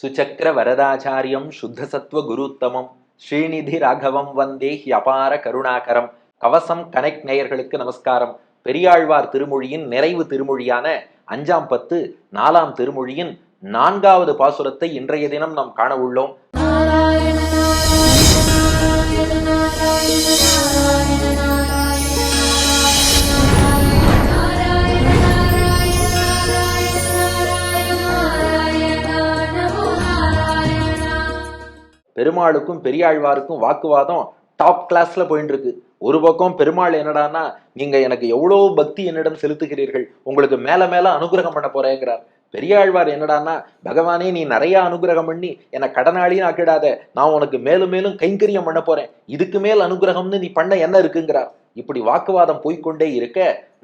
சுச்சக்கர வரதாச்சாரியம் சுத்தசத்துவ குருத்தமம் ஸ்ரீநிதி ராகவம் வந்தே அபார கருணாகரம் கவசம் கனெக்ட் நேயர்களுக்கு நமஸ்காரம். பெரியாழ்வார் திருமொழியின் நிறைவு திருமொழியான அஞ்சாம் பத்து நாலாம் திருமொழியின் நான்காவது பாசுரத்தை இன்றைய தினம் நாம் காண உள்ளோம். பெருமாளுக்கும் பெரியாழ்வாருக்கும் வாக்குவாதம் டாப் கிளாஸ்ல போயிட்டு இருக்கு ஒரு பக்கம் பெருமாள் என்னடான்னா நீங்க எனக்கு எவ்வளோ பக்தி என்னிடம் செலுத்துகிறீர்கள்? உங்களுக்கு மேல மேல அனுகிரகம் பண்ண போறேங்கிறார். பெரியாழ்வார் என்னடான்னா பகவானே நீ நிறைய அனுகிரகம் பண்ணி என்னை கடனாளியும் ஆக்கிடாத. நான் உனக்கு மேலும் மேலும் கைங்கரியம் பண்ண போறேன். இதுக்கு மேல் அனுகிரகம்னு நீ பண்ண என்ன இருக்குங்கிறார். இப்படி வாக்குவாதம் போய்க்கொண்டே இருக்க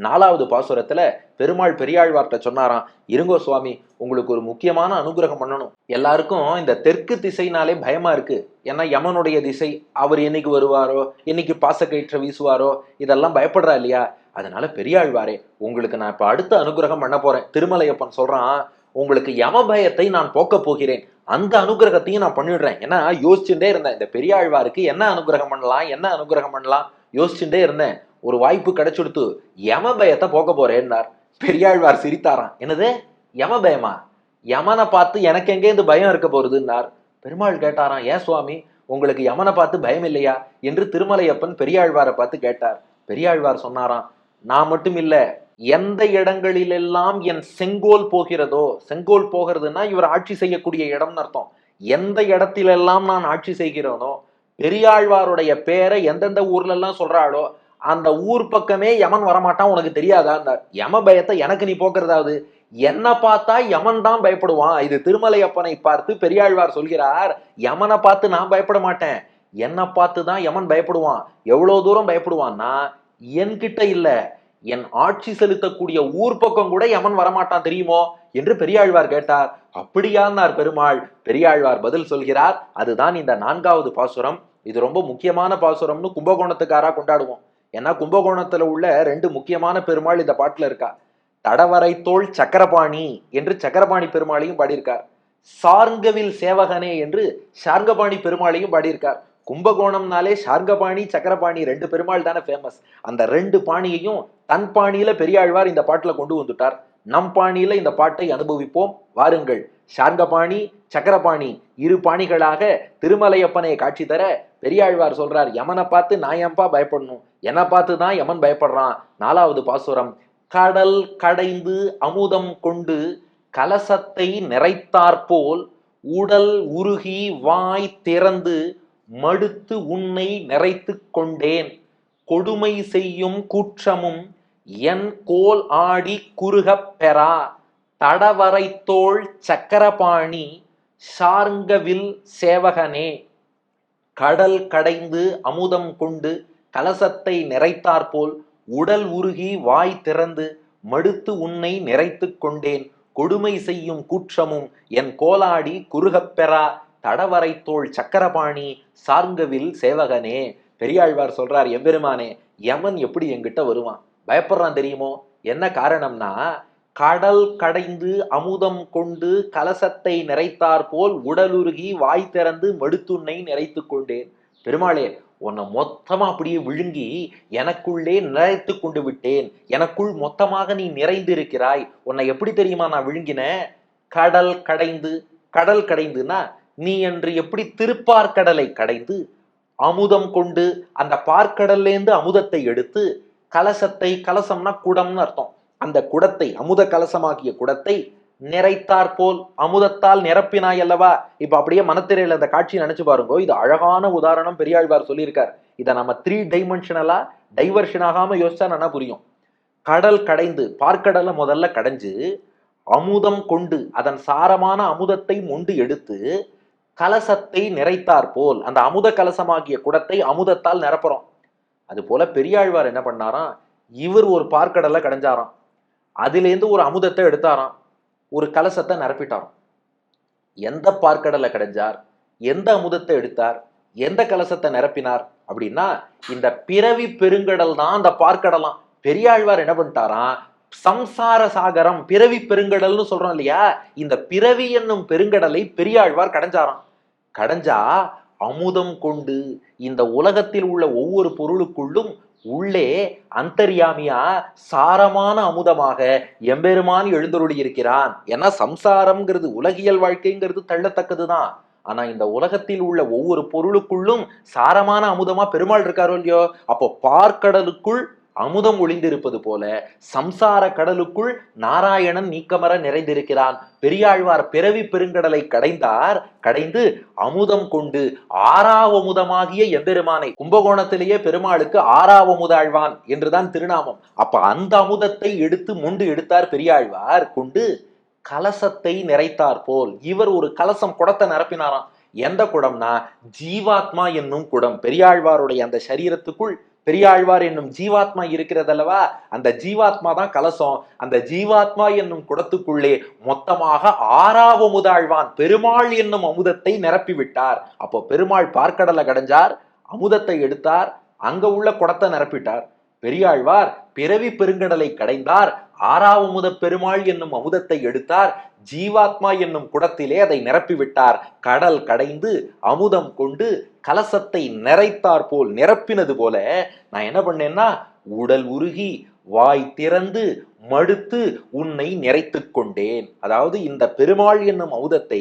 நாலாவது பாசுரத்துல பெருமாள் பெரியாழ்வார்ட்ட சொன்னாராம் இருங்கோ சுவாமி உங்களுக்கு ஒரு முக்கியமான அனுகிரகம் பண்ணணும். எல்லாருக்கும் இந்த தெற்கு திசைனாலே பயமா இருக்கு. ஏன்னா யமனுடைய திசை அவர் என்னைக்கு வருவாரோ என்னைக்கு பாசக்கயிற்ற வீசுவாரோ இதெல்லாம் பயப்படுறா இல்லையா? அதனால பெரியாழ்வாரே உங்களுக்கு நான் இப்ப அடுத்த அனுகிரகம் பண்ண போறேன். திருமலையப்பன் சொல்றான் உங்களுக்கு யம பயத்தை நான் போக்கப் போகிறேன். அந்த அனுகிரகத்தையும் நான் பண்ணிடுறேன். ஏன்னா யோசிச்சுட்டே இருந்தேன். இந்த பெரியாழ்வாருக்கு என்ன அனுகிரகம் பண்ணலாம் என்ன அனுகிரகம் பண்ணலாம் யோசிச்சுட்டே இருந்தேன். ஒரு வாய்ப்பு கிடைச்சுடுத்து யம பயத்தை போக்க போறேன்னார். பெரியாழ்வார் சிரித்தாராம். என்னது? யம பயமா? யமனை பார்த்து எனக்கு எங்கேருந்து பயம் இருக்க போறதுன்னார் பெருமாள் கேட்டாராம் ஏன் சுவாமி உங்களுக்கு யமனை பார்த்து பயம் இல்லையா? என்று திருமலையப்பன் பெரியாழ்வாரை பார்த்து கேட்டார். பெரியாழ்வார் சொன்னாராம் நான் மட்டும் இல்லை எந்த இடங்களிலெல்லாம் என் செங்கோல் போகிறதோ செங்கோல் போகிறதுனா இவர் ஆட்சி செய்யக்கூடிய இடம்னு அர்த்தம். எந்த இடத்திலெல்லாம் நான் ஆட்சி செய்கிறேனோ பெரியாழ்வாருடைய பேரை எந்தெந்த ஊர்ல எல்லாம் சொல்றாளோ அந்த ஊர் பக்கமே யமன் வரமாட்டான் உனக்கு தெரியாதா? அந்த யம பயத்தை எனக்கு நீ போக்குறதாவது என்னை பார்த்தா யமன் தான் பயப்படுவான். இது திருமலையப்பனை பார்த்து பெரியாழ்வார் சொல்கிறார் யமனை பார்த்து நான் பயப்பட மாட்டேன். என்னை பார்த்து தான் யமன் பயப்படுவான். எவ்வளோ தூரம் பயப்படுவான்னா என்கிட்ட இல்லை. என் ஆட்சி செலுத்தக்கூடிய ஊர் பக்கம் கூட யமன் வரமாட்டான் தெரியுமோ? என்று பெரியாழ்வார் கேட்டார். அப்படியானார் பெருமாள்? பெரியாழ்வார் பதில் சொல்கிறார் அதுதான் இந்த நான்காவது பாசுரம். இது ரொம்ப முக்கியமான பாசுரம்னு கும்பகோணத்துக்காரா கொண்டாடுவோம். ஏன்னா கும்பகோணத்துல உள்ள ரெண்டு முக்கியமான பெருமாள் இந்த பாட்டுல இருக்கா. தடவரைத்தோள் சக்கரபாணி என்று சக்கரபாணி பெருமாளையும் பாடியிருக்கார். சார்ங்கவில் சேவகனே என்று சார்ங்கபாணி பெருமாளையும் பாடியிருக்கார். கும்பகோணம்னாலே சார்கபாணி சக்கரபாணி ரெண்டு பெருமாள் தானே ஃபேமஸ் அந்த ரெண்டு பாணியையும் தன் பாணியில பெரியாழ்வார் இந்த பாட்டில் கொண்டு வந்துட்டார். நம் பாணியில இந்த பாட்டை அனுபவிப்போம். வாருங்கள். சார்கபாணி சக்கரபாணி இரு பாணிகளாக திருமலையப்பனை காட்சி தர பெரியாழ்வார் சொல்றார் யமனை பார்த்து நான் ஏன்பா பயப்படணும்? என்னை பார்த்து தான் யமன் பயப்படுறான். நாலாவது பாசுரம். கடல் கடைந்து அமுதம் கொண்டு கலசத்தை நிறைத்தாற்போல் உடல் உருகி வாய் திறந்து மடுத்து உன்னை நிறைத்து கொண்டேன். கொடுமை செய்யும் கூற்றமும் என் கோல் ஆடி குறுகப் பெறா. தடவரைத்தோள் சக்கரபாணி சார்ங்கவில் சேவகனே. கடல் கடைந்து அமுதம் கொண்டு கலசத்தை நிறைத்தாற்போல் உடல் உருகி வாய் திறந்து மடுத்து உன்னை நிறைத்து கொண்டேன். கொடுமை செய்யும் கூற்றமும் என் கோலாடி குறுகப்பெறா தடவரைத்தோள் சக்கரபாணி சார்ங்கவில் சேவகனே. பெரியாழ்வார் சொல்றார் எம்பெருமானே யமன் எப்படி என்கிட்ட வருவான்? பயப்படுறான் தெரியுமோ? என்ன காரணம்னா கடல் கடைந்து அமுதம் கொண்டு கலசத்தை நிறைத்தார் போல் உடலுருகி வாய் திறந்து மடுத்துண்ணை நிறைத்து கொண்டேன். பெருமாளே உன்னை மொத்தமா அப்படியே விழுங்கி எனக்குள்ளே நிறைத்து கொண்டு விட்டேன். எனக்குள் மொத்தமாக நீ நிறைந்து இருக்கிறாய். உன்னை எப்படி தெரியுமா நான் விழுங்கினேன் கடல் கடைந்து கடல் கடைந்துன்னா நீ என்று எப்படி திருப்பார்கடலை கடைந்து அமுதம் கொண்டு அந்த பார்க்கடல்லேருந்து அமுதத்தை எடுத்து கலசத்தை கலசம்னா குடம்னு அர்த்தம். அந்த குடத்தை அமுத கலசமாகிய குடத்தை நிறைத்தார் போல் அமுதத்தால் நிரப்பினாய் அல்லவா? இப்ப அப்படியே மனத்திரையில அந்த காட்சி நினைச்சு பாருங்க. இது அழகான உதாரணம் பெரியாழ்வார் சொல்லியிருக்கார். இதை நம்ம த்ரீ டைமென்ஷனலா டைவர்ஷன் ஆகாம யோசிச்சா நல்லா புரியும். கடல் கடைந்து பார்க்கடலை முதல்ல கடைஞ்சு அமுதம் கொண்டு அதன் சாரமான அமுதத்தை மொண்டு எடுத்து கலசத்தை நிறைத்தார் போல் அந்த அமுத கலசமாகிய குடத்தை அமுதத்தால் நிரப்புறோம். அது போல பெரியாழ்வார் என்ன பண்ணாராம்? இவர் ஒரு பார்க்கடலை கடைஞ்சாராம். அதிலேருந்து ஒரு அமுதத்தை எடுத்தாராம். ஒரு கலசத்தை நிரப்பிட்டாராம். எந்த பார்க்கடலை கடைஞ்சார்? எந்த அமுதத்தை எடுத்தார்? எந்த கலசத்தை நிரப்பினார்? அப்படின்னா இந்த பிறவி பெருங்கடல் தான் அந்த பார்க்கடலாம். பெரியாழ்வார் என்ன பண்ணிட்டாராம்? சம்சார சாகரம் பிறவி பெருங்கடல்னு சொல்றோம் இல்லையா? இந்த பிறவி என்னும் பெருங்கடலை பெரியாழ்வார் கடைஞ்சாராம். கடைஞ்சா அமுதம் கொண்டு இந்த உலகத்தில் உள்ள ஒவ்வொரு பொருளுக்குள்ளும் உள்ளே அந்தர்யாமியா சாரமான அமுதமாக எம்பெருமான் எழுந்தருளி இருக்கிறான் ஏன்னா சம்சாரம்ங்கிறது உலகியல் வாழ்க்கைங்கிறது தள்ளத்தக்கதுதான். ஆனா இந்த உலகத்தில் உள்ள ஒவ்வொரு பொருளுக்குள்ளும் சாரமான அமுதமா பெருமாள் இருக்காரோ இல்லையோ? அப்போ பார்க்கடலுக்குள் அமுதம் ஒளிந்திருப்பது போல சம்சார கடலுக்குள் நாராயணன் நீக்கமர நிறைந்திருக்கிறான். பெரியாழ்வார் பிறவி பெருங்கடலை கடைந்தார். கடைந்து அமுதம் கொண்டு ஆறாவமுதமாகிய எம்பெருமானை கும்பகோணத்திலேயே பெருமாளுக்கு ஆறாவமுதாழ்வான் என்றுதான் திருநாமம். அப்ப அந்த அமுதத்தை எடுத்து முண்டு எடுத்தார் பெரியாழ்வார் கொண்டு கலசத்தை நிறைத்தார் போல். இவர் ஒரு கலசம் குடத்தை நிரப்பினாராம். எந்த குடம்னா ஜீவாத்மா என்னும் குடம். பெரியாழ்வாருடைய அந்த சரீரத்துக்குள் பெரியாழ்வார் என்னும் ஜீவாத்மா இருக்கிறதல்லவா? அந்த ஜீவாத்மா தான் கலசம். அந்த ஜீவாத்மா என்னும் குடத்துக்குள்ளே மொத்தமாக ஆறாவமுதாழ்வான் பெருமாள் என்னும் அமுதத்தை நிரப்பிவிட்டார். அப்போ பெருமாள் பார்க்கடலை கடைஞ்சார் அமுதத்தை எடுத்தார் அங்க உள்ள குடத்தை நிரப்பிட்டார். பெரியாழ்வார் பிறவி பெருங்கடலை கடைந்தார் ஆறாவமுத பெருமாள் என்னும் அமுதத்தை எடுத்தார் ஜீவாத்மா என்னும் குடத்திலே அதை நிரப்பிவிட்டார். கடல் கடைந்து அமுதம் கொண்டு கலசத்தை நிறைத்தார் போல் நிரப்பினது போல நான் என்ன பண்ணேன்னா உடல் உருகி வாய் திறந்து மடுத்து உன்னை நிறைத்து கொண்டேன். அதாவது இந்த பெருமாள் என்னும் அமுதத்தை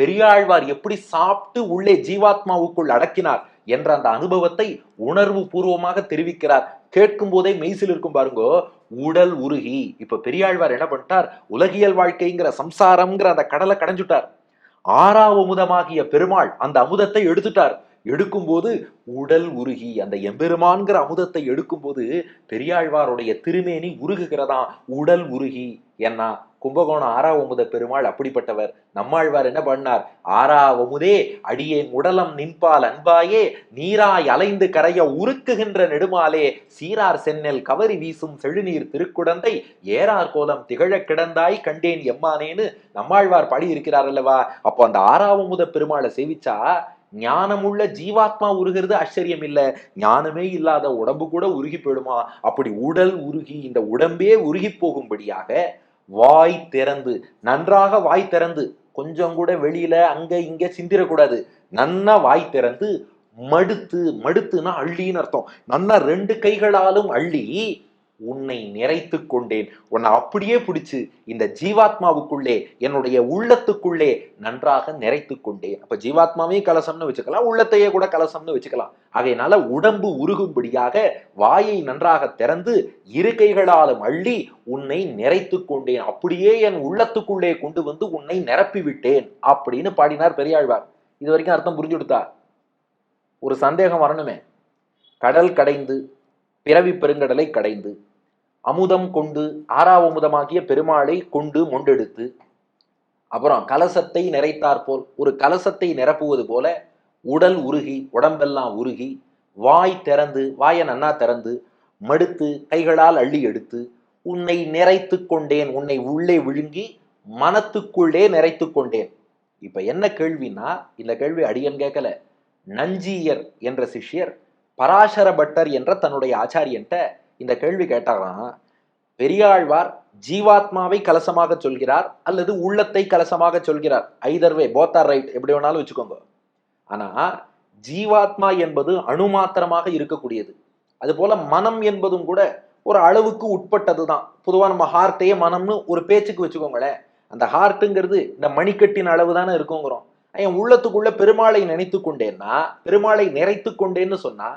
பெரியாழ்வார் எப்படி சாப்பிட்டு உள்ளே ஜீவாத்மாவுக்குள் அடக்கினார் என்ற அந்த அனுபவத்தை உணர்வு பூர்வமாக தெரிவிக்கிறார். கேட்கும் போதே மெய்சில் இருக்கும் பாருங்கோ உடல் உருகி. இப்ப பெரியாழ்வார் என்ன பண்ணிட்டார்? உலகியல் வாழ்க்கைங்கிற சம்சாரம்ங்கிற அந்த கடலை கடைஞ்சுட்டார். ஆறாவது அமுதமாகிய பெருமாள் அந்த அமுதத்தை எடுத்துட்டார். எடுக்கும்போது உடல் உருகி அந்த எம்பெருமான்கிற அமுதத்தை எடுக்கும்போது பெரியாழ்வாருடைய திருமேனி உருகுகிறதா? உடல் உருகி. என்ன கும்பகோணம் ஆறாவமுத பெருமாள் அப்படிப்பட்டவர். நம்மாழ்வார் என்ன பண்ணார்? ஆறாவமுதே அடியேன் உடலம் நின்பால் அன்பாயே நீராய் அலைந்து கரைய உருக்குகின்ற நெடுமாலே சீரார் சென்னல் கவரி வீசும் செழுநீர் திருக்குடந்தை ஏறார் கோலம் திகழக் கிடந்தாய் கண்டேன் எம்மானேன்னு நம்மாழ்வார் பாடி இருக்கிறார் அல்லவா? அப்போ அந்த ஆறாவமுத பெருமாளை சேவிச்சா ஞானமுள்ள ஜீவாத்மா உருகிறது ஆச்சரியம் இல்லை ஞானமே இல்லாத உடம்பு கூட உருகி போயிடுமா? அப்படி உடல் உருகி இந்த உடம்பே உருகி போகும்படியாக வாய் திறந்து நன்றாக வாய் திறந்து கொஞ்சம் கூட வெளியில அங்க இங்க சிந்திரக்கூடாது நன்னா வாய் திறந்து மடுத்து மடுத்துனா அள்ளின்னு அர்த்தம். நன்னா ரெண்டு கைகளாலும் அள்ளி உன்னை நிறைத்து கொண்டேன். உன்னை அப்படியே பிடிச்சு இந்த ஜீவாத்மாவுக்குள்ளே என்னுடைய உள்ளத்துக்குள்ளே நன்றாக நிறைத்து கொண்டேன். அப்ப ஜீவாத்மாவையும் கலசம்னு வச்சுக்கலாம் உள்ளத்தையே கூட கலசம்னு வச்சுக்கலாம். அதையினால உடம்பு உருகும்படியாக வாயை நன்றாக திறந்து இருக்கைகளாலும் அள்ளி உன்னை நிறைத்து கொண்டேன். அப்படியே என் உள்ளத்துக்குள்ளே கொண்டு வந்து உன்னை நிரப்பி விட்டேன் அப்படின்னு பாடினார் பெரியாழ்வார். இது வரைக்கும் அர்த்தம் புரிஞ்சு கொடுத்தா? ஒரு சந்தேகம் வரணுமே. கடல் கடைந்து பிறவி பெருங்கடலை கடைந்து அமுதம் கொண்டு ஆறாவமுதமாகிய பெருமாளை கொண்டு மொண்டெடுத்து அப்புறம் கலசத்தை நிறைத்தாற்போல் ஒரு கலசத்தை நிரப்புவது போல உடல் உருகி உடம்பெல்லாம் உருகி வாய் திறந்து வாயை நன்னா திறந்து மடுத்து கைகளால் அள்ளி எடுத்து உன்னை நிறைத்து கொண்டேன் உன்னை உள்ளே விழுங்கி மனத்துக்குள்ளே நிறைத்து கொண்டேன். இப்ப என்ன கேள்வினா இந்த கேள்வி அடியன் கேட்கல. நஞ்சியர் என்ற சிஷ்யர் பராசர பட்டர் என்ற தன்னுடைய ஆச்சாரியன்ட்ட இந்த கேள்வி கேட்டாராம். பெரியாழ்வார் ஜீவாத்மாவை கலசமாக சொல்கிறார் அல்லது உள்ளத்தை கலசமாக சொல்கிறார். ஐதர்வே போத்தார் ரைட் எப்படி வேணாலும் வச்சுக்கோங்க. ஆனா ஜீவாத்மா என்பது அணுமாத்திரமாக இருக்கக்கூடியது. அதுபோல மனம் என்பதும் கூட ஒரு அளவுக்கு உட்பட்டது தான் பொதுவாக நம்ம ஹார்ட்டையே மனம்னு ஒரு பேச்சுக்கு வச்சுக்கோங்களேன். அந்த ஹார்ட்டுங்கிறது இந்த மணிக்கட்டின் அளவு தானே இருக்குங்கிறோம். என் உள்ளத்துக்குள்ள பெருமாளை நினைத்து கொண்டேன்னா பெருமாளை நிறைத்து கொண்டேன்னு சொன்னா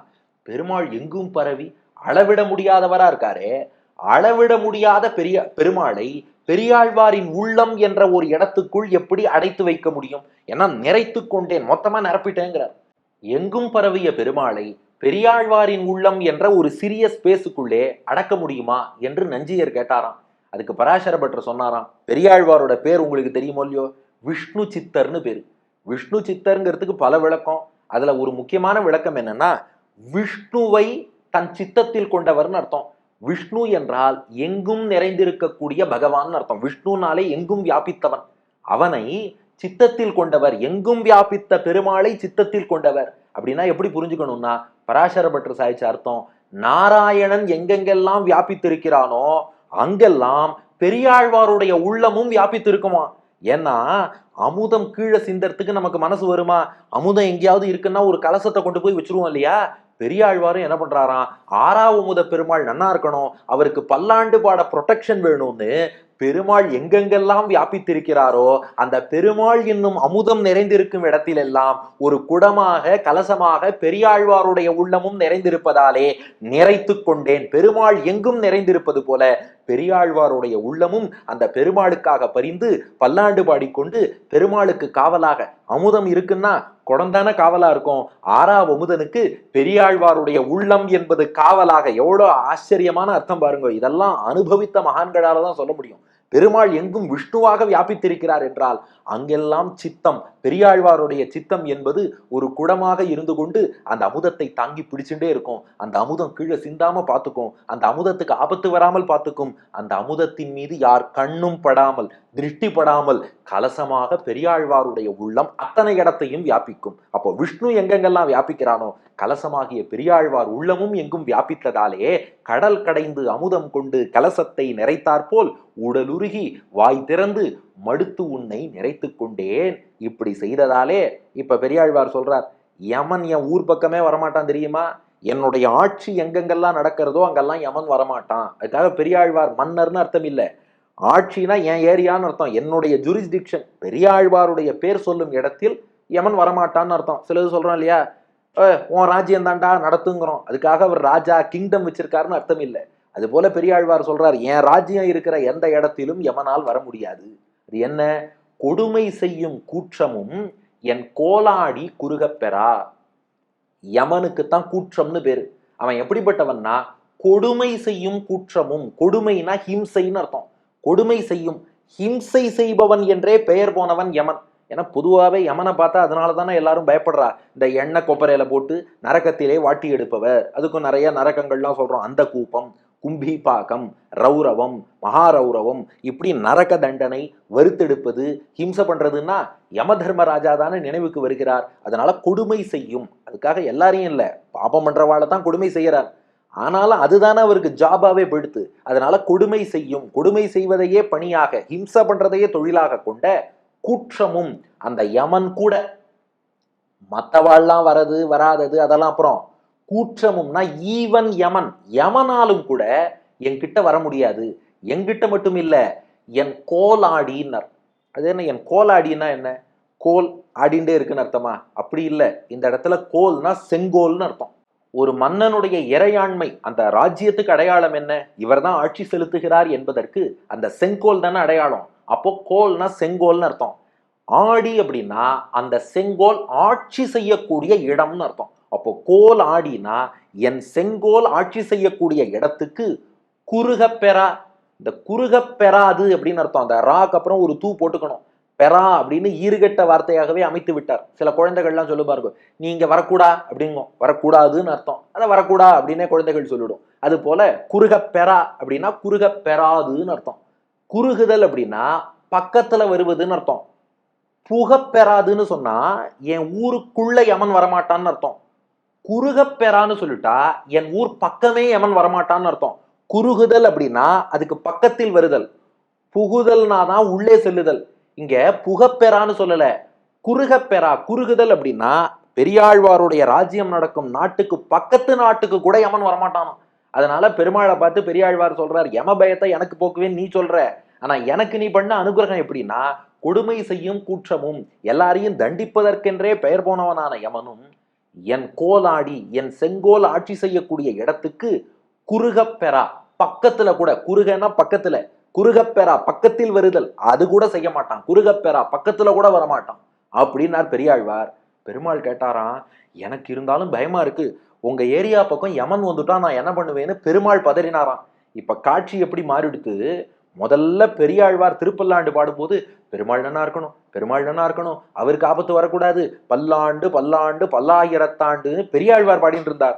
பெருமாள் எங்கும் பரவி அளவிட முடியாதவரா இருக்காரே. அளவிட முடியாத பெரிய பெருமாளை பெரியாழ்வாரின் உள்ளம் என்ற ஒரு இடத்துக்குள் எப்படி அடைத்து வைக்க முடியும்? ஏன்னா நிறைத்து கொண்டேன். மொத்தமா நிரப்பிட்டேங்கிறார். எங்கும் பரவிய பெருமாளை பெரியாழ்வாரின் உள்ளம் என்ற ஒரு சிறிய ஸ்பேஸுக்குள்ளே அடக்க முடியுமா என்று நஞ்சியர் கேட்டாராம். அதுக்கு பராசர பட்டர் சொன்னாராம் பெரியாழ்வாரோட பேர் உங்களுக்கு தெரியுமோ இல்லையோ? விஷ்ணு சித்தர்னு பேர். விஷ்ணு சித்தருங்கிறதுக்கு பல விளக்கம். அதுல ஒரு முக்கியமான விளக்கம் என்னன்னா விஷ்ணுவை தன் சித்தத்தில் கொண்டவர்னு அர்த்தம். விஷ்ணு என்றால் எங்கும் நிறைந்திருக்கக்கூடிய பகவான் அர்த்தம். விஷ்ணுனாலே எங்கும் வியாபித்தவன். அவனை சித்தத்தில் கொண்டவர் எங்கும் வியாபித்த பெருமாளை சித்தத்தில் கொண்டவர். அப்படின்னா எப்படி புரிஞ்சுக்கணும்னா பராசர பட்டர் சாய்ச்ச அர்த்தம் நாராயணன் எங்கெங்கெல்லாம் வியாபித்திருக்கிறானோ அங்கெல்லாம் பெரியாழ்வாருடைய உள்ளமும் வியாபித்திருக்குமா? ஏன்னா அமுதம் கீழே சிந்தறதுக்கு நமக்கு மனசு வருமா? அமுதம் எங்கேயாவது இருக்குன்னா ஒரு கலசத்தை கொண்டு போய் வச்சிருவோம் இல்லையா? பெரியாழ்வாரும் என்ன பண்றாராம்? ஆறாவமுத பெருமாள் நன்னா இருக்கணும். அவருக்கு பல்லாண்டு பாட ப்ரொடெக்ஷன் வேணும்னு பெருமாள் எங்கெங்கெல்லாம் வியாபித்திருக்கிறாரோ அந்த பெருமாள் என்னும் அமுதம் நிறைந்திருக்கும் இடத்திலெல்லாம் ஒரு குடமாக கலசமாக பெரியாழ்வாருடைய உள்ளமும் நிறைந்திருப்பதாலே நிறைத்து கொண்டேன். பெருமாள் எங்கும் நிறைந்திருப்பது போல பெரியாழ்வாருடைய உள்ளமும் அந்த பெருமாளுக்காக பரிந்து பல்லாண்டு பாடிக்கொண்டு பெருமாளுக்கு காவலாக அமுதம் இருக்குன்னா குடந்தான காவலா இருக்கும். ஆறாவ அமுதனுக்கு பெரியாழ்வாருடைய உள்ளம் என்பது காவலாக எவ்வளோ ஆச்சரியமான அர்த்தம் பாருங்க. இதெல்லாம் அனுபவித்த மகான்களால தான் சொல்ல முடியும். பெருமாள் எங்கும் விஷ்ணுவாக வியாபித்திருக்கிறார் என்றால் அங்கெல்லாம் சித்தம் பெரியாழ்வாருடைய சித்தம் என்பது ஒரு குடமாக இருந்து கொண்டு அந்த அமுதத்தை தாங்கி பிடிச்சுட்டே இருக்கும். அந்த அமுதம் கீழே சிந்தாம பார்த்துக்கும். அந்த அமுதத்துக்கு ஆபத்து வராமல் பார்த்துக்கும். அந்த அமுதத்தின் மீது யார் கண்ணும் படாமல் திருஷ்டி படாமல் கலசமாக பெரியாழ்வாருடைய உள்ளம் அத்தனை இடத்தையும் வியாபிக்கும். அப்போ விஷ்ணு எங்கெங்கெல்லாம் வியாபிக்கிறானோ கலசமாகிய பெரியாழ்வார் உள்ளமும் எங்கும் வியாபித்ததாலே கடல் கடைந்து அமுதம் கொண்டு கலசத்தை நிறைத்தாற்போல் உடலுருகி வாய் திறந்து மடுத்து உன்னை நிறைத்து கொண்டேன். இப்படி செய்ததாலே இப்ப பெரியாழ்வார் சொல்றார் யமன் என் ஊர் பக்கமே வரமாட்டான் தெரியுமா? என்னுடைய ஆட்சி எங்கெங்கெல்லாம் நடக்கிறதோ அங்கெல்லாம் யமன் வரமாட்டான். அதுக்காக பெரியாழ்வார் மன்னர்னு அர்த்தம் இல்லை. ஆட்சினா என் ஏரியான்னு அர்த்தம். என்னுடைய ஜூரிஸ்டிக்ஷன் பெரியாழ்வாருடைய பேர் சொல்லும் இடத்தில் யமன் வரமாட்டான்னு அர்த்தம். சிலது சொல்கிறோம் இல்லையா? ஓ உன் ராஜ்யம் தாண்டா நடத்துங்கிறோம். அதுக்காக அவர் ராஜா கிங்டம் வச்சிருக்காருன்னு அர்த்தம் இல்லை. அது போல பெரியாழ்வார் சொல்றார் என் ராஜ்யம் இருக்கிற எந்த இடத்திலும் எமனால் வர முடியாது. அது என்ன? கொடுமை செய்யும் கூற்றமும் என் கோலாடி குறுகப்பெறா யமனுக்குத்தான் யமனுக்கு தான் கூற்றம்னு பேரு. அவன் எப்படிப்பட்டவன்னா கொடுமை செய்யும் கூற்றமும் கொடுமைனா ஹிம்சைன்னு அர்த்தம். கொடுமை செய்யும் ஹிம்சை செய்பவன் என்றே பெயர் போனவன் யமன். ஏன்னா பொதுவாகவே யமனை பார்த்தா அதனால தானே எல்லாரும் பயப்படுறா. இந்த எண்ணெய் கொப்பரையில போட்டு நரக்கத்திலே வாட்டி எடுப்பவர். அதுக்கும் நிறைய நரக்கங்கள்லாம் சொல்றோம். அந்த கூப்பம் கும்பிபாகம் ரௌரவம் மகாரௌரவம். இப்படி நரக தண்டனை வறுத்தெடுப்பது ஹிம்சை பண்றதுன்னா யம தர்மராஜா தானே நினைவுக்கு வருகிறார். அதனால கொடுமை செய்யும். அதுக்காக எல்லாரையும் இல்லை பாபம் பண்றவாளை தான் கொடுமை செய்கிறார். ஆனாலும் அதுதானே அவருக்கு ஜாபாவே போயிடுத்து. அதனால கொடுமை செய்யும். கொடுமை செய்வதையே பணியாக ஹிம்சை பண்றதையே தொழிலாக கொண்ட கூற்றமும் அந்த யமன் கூட. மற்றவாள்லாம் வரது வராதது அதெல்லாம் அப்புறம் கூற்றமும்னா ஈவன் யமன். யமனாலும் கூட என்கிட்ட வர முடியாது. என்கிட்ட மட்டும் இல்ல என் கோலாடினர் அது என்ன என் கோலாடின்னா என்ன? கோல் ஆடிண்டே இருக்குன்னு அர்த்தமா? அப்படி இல்லை. இந்த இடத்துல கோல்னா செங்கோல்னு அர்த்தம். ஒரு மன்னனுடைய இறையாண்மை அந்த ராஜ்யத்துக்கு அடையாளம் என்ன? இவர்தான் ஆட்சி செலுத்துகிறார் என்பதற்கு அந்த செங்கோல் தானே அடையாளம். அப்போ கோல்னா செங்கோல்னு அர்த்தம். ஆடி அப்படின்னா அந்த செங்கோல் ஆட்சி செய்யக்கூடிய இடம்னு அர்த்தம். அப்போ கோல் ஆடினா என் செங்கோல் ஆட்சி செய்யக்கூடிய இடத்துக்கு குறுகப் பெறா. இந்த குறுகப் பெறாது அப்படின்னு அர்த்தம். அந்த ராக்கு அப்புறம் ஒரு தூ போட்டுக்கணும். பெறா அப்படின்னு ஈறுகட்ட வார்த்தையாகவே அமைத்து விட்டார். சில குழந்தைகள்லாம் சொல்லு பாருங்க நீங்க வரக்கூடா அப்படிங்கும் வரக்கூடாதுன்னு அர்த்தம். அதை வரக்கூடா அப்படின்னே குழந்தைகள் சொல்லிடும். அது போல குறுக பெறா அப்படின்னா குறுக பெறாதுன்னு அர்த்தம். குறுகுதல் அப்படின்னா பக்கத்துல வருவதுன்னு அர்த்தம். புகப்பெறாதுன்னு சொன்னா என் ஊருக்குள்ள யமன் வரமாட்டான்னு அர்த்தம். குறுகப்பெறான்னு சொல்லிட்டா என் ஊர் பக்கமே யமன் வரமாட்டான்னு அர்த்தம். குறுகுதல் அப்படின்னா அதுக்கு பக்கத்தில் வருதல். புகுதல்னா தான் உள்ளே செல்லுதல். இங்க புகப்பெறான்னு சொல்லல. குறுகப்பெறா குறுகுதல் அப்படின்னா பெரியாழ்வாருடைய ராஜ்யம் நடக்கும் நாட்டுக்கு பக்கத்து நாட்டுக்கு கூட யமன் வரமாட்டானோ அதனால பெருமாளை பார்த்து பெரியாழ்வார் சொல்றார் யம பயத்தை எனக்கு போக்குவேன் நீ சொல்ற. ஆனா எனக்கு நீ பண்ண அனுகிரகம் எப்படின்னா கொடுமை செய்யும் கூற்றமும் எல்லாரையும் தண்டிப்பதற்கென்றே பெயர் போனவனான யமனும் என் கோலாடி என் செங்கோல் ஆட்சி செய்யக்கூடிய இடத்துக்கு குறுகப்பெறா பக்கத்துல கூட குறுகன்னா பக்கத்துல குறுகப்பெறா பக்கத்தில் வருதல் அது கூட செய்ய மாட்டான். குறுகப்பெறா பக்கத்துல கூட வரமாட்டான். அப்படின்னார் பெரியாழ்வார். பெருமாள் கேட்டாராம் எனக்கு இருந்தாலும் பயமா இருக்கு. உங்க ஏரியா பக்கம் யமன் வந்துட்டா நான் என்ன பண்ணுவேன்னு? பெருமாள் பதறினாராம். இப்ப காட்சி எப்படி மாறிடுத்து? முதல்ல பெரியாழ்வார் திருப்பல்லாண்டு பாடும்போது பெருமாள் நன்னா இருக்கணும் பெருமாள் நன்னா இருக்கணும். அவருக்கு ஆபத்து வரக்கூடாது. பல்லாண்டு பல்லாண்டு பல்லாயிரத்தாண்டுன்னு பெரியாழ்வார் பாடிட்டு இருந்தார்.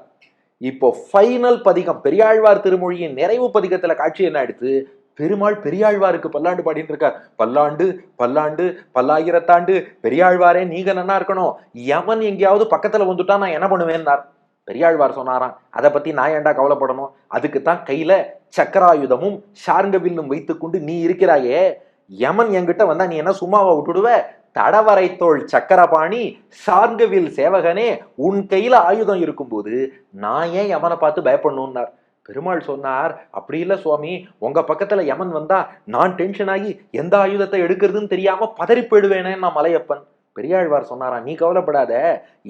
இப்போ ஃபைனல் பதிகம் பெரியாழ்வார் திருமொழியின் நிறைவு பதிகத்துல காட்சி என்ன எடுத்து பெருமாள் பெரியாழ்வாருக்கு பல்லாண்டு பாடின்னு இருக்கார் பல்லாண்டு பல்லாண்டு பல்லாயிரத்தாண்டு பெரியாழ்வாரே நீங்க நன்னா இருக்கணும். எவன் எங்கேயாவது பக்கத்துல வந்துட்டா நான் என்ன பண்ணுவேன்னார். பெரியாழ்வார் சொன்னாராம். அதை பத்தி நான் ஏன்டா கவலைப்படணும்? அதுக்கு தான் கையில சக்கராயுதமும் ஷார்ங்கவில்லும் வைத்துக்கொண்டு நீ இருக்கிறாயே. யமன் என்கிட்ட வந்தா நீ என்ன சும்மாவா விட்டுடுவ? தடவரைத்தோள் சக்கரபாணி சார்கவில் சேவகனே உன் கையில ஆயுதம் இருக்கும்போது நான் ஏன் யமனை பார்த்து பயப்படணும்னார் பெருமாள் சொன்னார் அப்படி இல்லை சுவாமி உங்க பக்கத்துல யமன் வந்தா நான் டென்ஷன் ஆகி எந்த ஆயுதத்தை எடுக்கிறதுன்னு தெரியாம பதறி போயிடுவேனே நான் மலையப்பன். பெரியாழ்வார் சொன்னாரா நீ கவலைப்படாத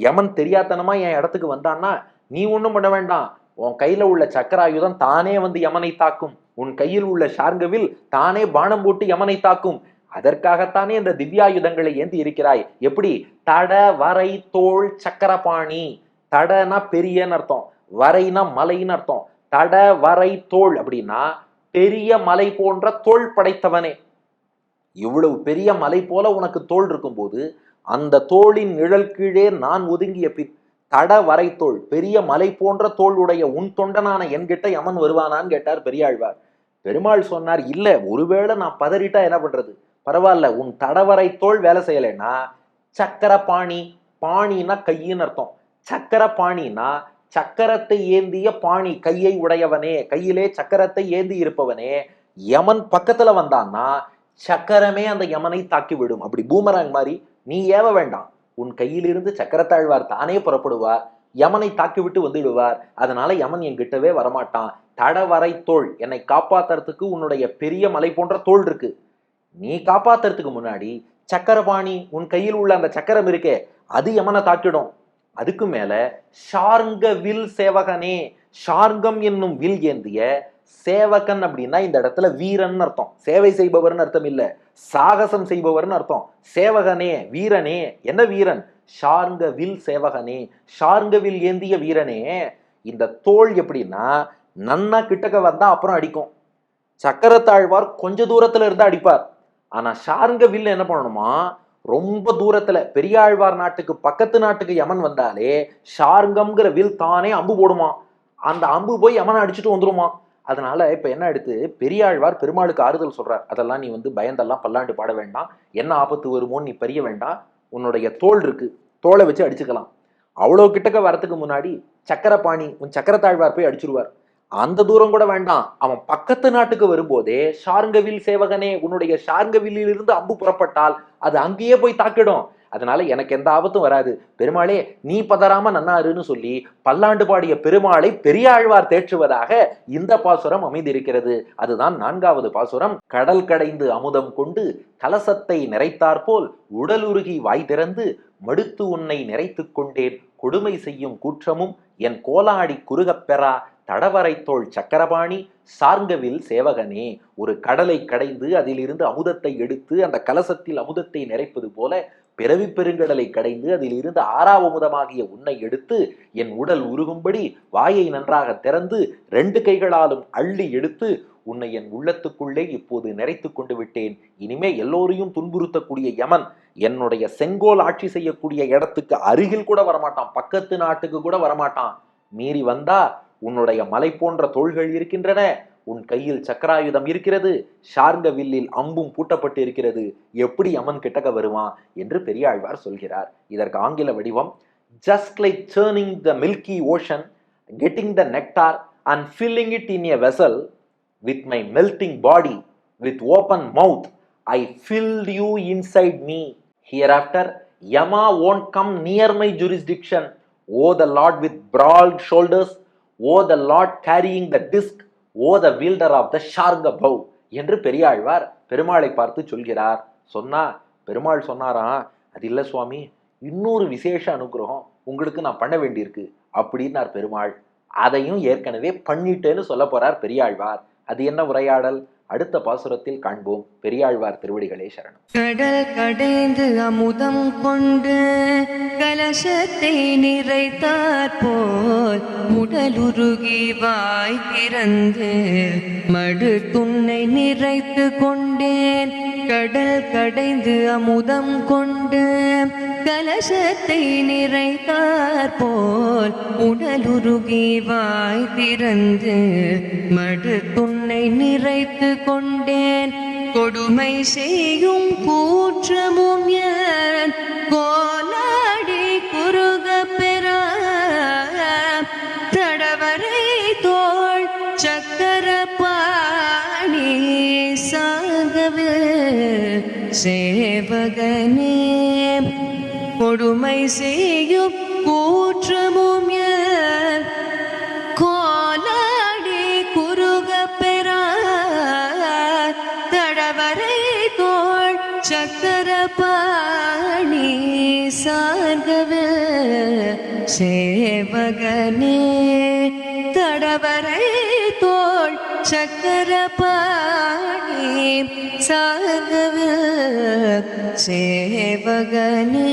யமன் தெரியாதனமா என் இடத்துக்கு வந்தான்னா நீ ஒன்றும் பண்ண வேண்டாம். உன் கையில உள்ள சக்கராயுதம் தானே வந்து யமனை தாக்கும். உன் கையில் உள்ள ஷார்கவில் தானே பானம் போட்டு யமனை தாக்கும். அதற்காகத்தானே இந்த திவ்யாயுதங்களை ஏந்தி இருக்கிறாய். எப்படி? தட வரை தோள் சக்கரபாணி. தடனா பெரியன்னு அர்த்தம். வரைனா மலைன்னு அர்த்தம். தட வரை அப்படின்னா பெரிய மலை போன்ற தோள் படைத்தவனே. இவ்வளவு பெரிய மலை போல உனக்கு தோள் இருக்கும்போது அந்த தோளின் நிழல் கீழே நான் ஒதுங்கிய பின் தட வரை பெரிய மலை போன்ற தோள் உடைய உன் தொண்டனான என்கிட்ட யமன் வருவானான்னு கேட்டார் பெரியாழ்வார். பெருமாள் சொன்னார் இல்லை ஒருவேளை நான் பதறிட்டா என்ன பண்றது? பரவாயில்ல உன் தடவரை தோல் வேலை செய்யலைன்னா சக்கர பாணி பாணினா கையின்னு அர்த்தம். சக்கர பாணினா சக்கரத்தை ஏந்திய பாணி கையை உடையவனே கையிலே சக்கரத்தை ஏந்தி இருப்பவனே யமன் பக்கத்துல வந்தான்னா சக்கரமே அந்த யமனை தாக்கி விடும் அப்படி பூமராங் மாதிரி நீ ஏவ வேண்டாம். உன் கையிலிருந்து சக்கரத்தாழ்வார் தானே புறப்படுவார். யமனை தாக்கிவிட்டு வந்துடுவார் அதனால யமன் என்கிட்டவே வரமாட்டான். தடவரை தோல். என்னை காப்பாத்துறதுக்கு உன்னுடைய பெரிய மலை போன்ற தோள் இருக்கு. நீ காப்பாத்துறதுக்கு முன்னாடி சக்கரபாணி உன் கையில் உள்ள அந்த சக்கரம் இருக்கே அது யமனை தாக்கிடும். அதுக்கு மேல ஷார்ங்க வில் சேவகனே. ஷார்கம் என்னும் வில் ஏந்திய சேவகன் அப்படின்னா இந்த இடத்துல வீரன் அர்த்தம். சேவை செய்பவர்னு அர்த்தம் இல்ல. சாகசம் செய்பவர்னு அர்த்தம். சேவகனே வீரனே. என்ன வீரன்? ஷார்ங்க வில் சேவகனே. ஷார்ங்க வில் ஏந்திய வீரனே இந்த தோல் எப்படின்னா நன்னா கிட்டக்க வந்தா அப்புறம் அடிக்கும். சக்கரத்தாழ்வார் கொஞ்ச தூரத்துல இருந்து அடிப்பார். ஆனா ஷார்ங்க வில் என்ன பண்ணணுமா? ரொம்ப தூரத்துல பெரியாழ்வார் நாட்டுக்கு பக்கத்து நாட்டுக்கு யமன் வந்தாலே ஷார்ங்கம்ங்கிற வில் தானே அம்பு போடுமா அந்த அம்பு போய் யமனை அடிச்சுட்டு வந்துருமா. அதனால இப்ப என்ன எடுத்து? பெரியாழ்வார் பெருமாளுக்கு ஆறுதல் சொல்றார். அதெல்லாம் நீ வந்து பயந்தெல்லாம் பல்லாண்டு பாட வேண்டாம். என்ன ஆபத்து வருமோன்னு நீ பெரிய வேண்டாம். உன்னுடைய தோல் இருக்கு. தோலை வச்சு அடிச்சுக்கலாம். அவ்வளோ கிட்டக்க வரத்துக்கு முன்னாடி சக்கரபாணி உன் சக்கரத்தாழ்வார் போய் அடிச்சிருவார். அந்த தூரம் கூட வேண்டாம். அவன் பக்கத்து நாட்டுக்கு வரும்போதே ஷார்ங்கவில் சேவகனே உன்னுடைய ஷார்கவிலிருந்து அம்பு புறப்பட்டால் அது அங்கேயே போய் தாக்கிடும். அதனால எனக்கு எந்த ஆபத்தும் வராது. பெருமாளே நீ பதறாம நன்னாருன்னு சொல்லி பல்லாண்டு பாடிய பெருமாளை பெரியாழ்வார் தேற்றுவதாக இந்த பாசுரம் அமைந்திருக்கிறது. அதுதான் நான்காவது பாசுரம். கடல் கடைந்து அமுதம் கொண்டு கலசத்தை நிறைத்தாற்போல் உடலுருகி வாய் திறந்து மடுத்து உன்னை நிறைத்து கொண்டேன். கொடுமை செய்யும் கூற்றமும் என் கோலாடி குறுகப்பெறா தடவரைத்தோள் சக்கரபாணி சார்ங்கவில் சேவகனே ஒரு கடலை கடைந்து அதிலிருந்து அமுதத்தை எடுத்து அந்த கலசத்தில் அமுதத்தை நிறைப்பது போல பிறவி பெருங்கடலை கடைந்து அதிலிருந்து ஆறாவமுதமாகிய உன்னை எடுத்து என் உடல் உருகும்படி வாயை நன்றாக திறந்து ரெண்டு கைகளாலும் அள்ளி எடுத்து உன்னை என் உள்ளத்துக்குள்ளே இப்போது நிறைத்து கொண்டு விட்டேன். இனிமே எல்லோரையும் துன்புறுத்தக்கூடிய யமன் என்னுடைய செங்கோல் ஆட்சி செய்யக்கூடிய இடத்துக்கு அருகில் கூட வரமாட்டான். பக்கத்து நாட்டுக்கு கூட வரமாட்டான். மீறி வந்தா உன்னுடைய மலை போன்ற தோள்கள் இருக்கின்றன. உன் கையில் சக்கராயுதம் இருக்கிறது. ஷார்ங்க வில்லில் அம்பும் பூட்டப்பட்டு இருக்கிறது எப்படி அமன் கிட்டக்க வருவான்? என்று பெரியாழ்வார் சொல்கிறார். இதற்கு ஆங்கில வடிவம் just like churning the milky ocean getting the nectar and filling it in a vessel with my melting body with open mouth I filled you inside me hereafter Yama won't come near my jurisdiction O the lord with broad shoulders O the lord carrying the disc O the wielder of the shark bow என்று பெரியாழ்வார் பெருமாளை பார்த்து சொல்கிறார். சொன்னா பெருமாள் சொன்னாராம் அது இல்லை சுவாமி இன்னொரு விசேஷ அனுகிரகம் உங்களுக்கு நான் பண்ண வேண்டியிருக்கு அப்படின்னார் பெருமாள். அதையும் ஏற்கனவே பண்ணிட்டேன்னு சொல்ல போறார் பெரியாழ்வார். அது என்ன உரையாடல்? அடுத்த பாசுரத்தில் காண்போம் பெரியாழ்வார் திருவடிகளே சரணம். கடல் கடைந்து அமுதம் கொண்டு கலசத்தை நிறைத்தார் போல் உடலுருகி வாய் திறந்து மடு துண்ணை நிறைத்து கொண்டேன். கடல் கடைந்து அமுதம் கொண்டு கலசத்தை நிறைத்தார் போல் உடலுருகி வாய் திறந்து மடு துண்ணை நிறைத்து கொண்டேன். கொடுமை செய்யும் கூற்றமும் என் கோலாடி குறுக பெற தடவரை தோல் சக்கர பாணி சாகவே சேவகனே. கொடுமை செய்யும் கூற்றமும் சேவகனே தடவரை தோல் சக்கரபாணி பாணி சேவகனே.